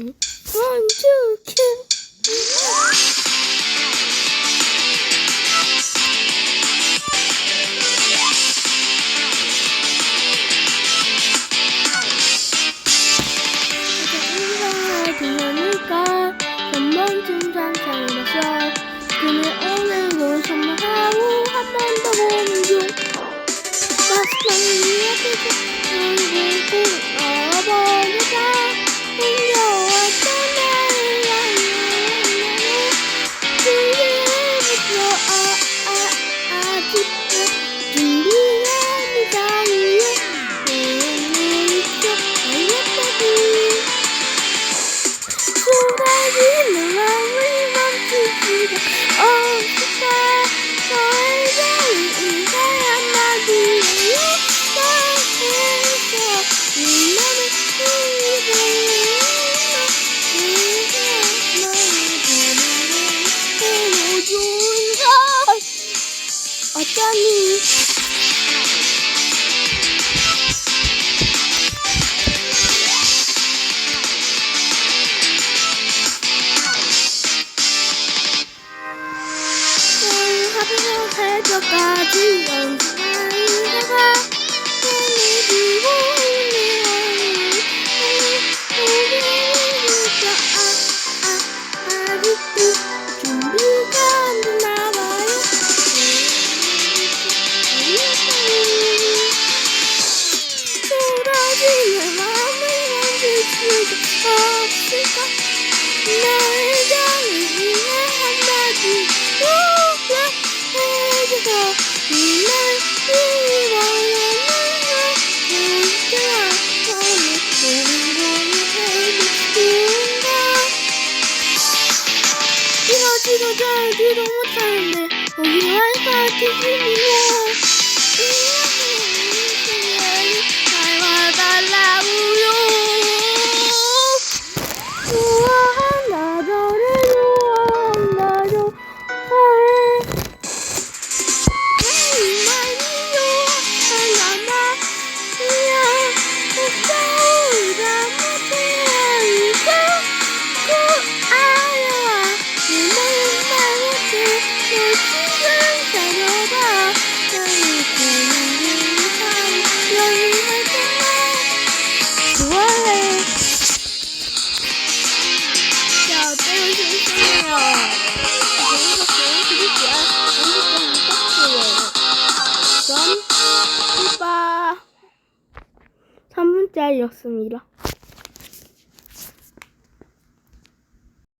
One, two, three. 전망 중장창이라서 dummy. Happy little head of だよ、ディール思ったんで。お祝いパーティー。 번째였습니다.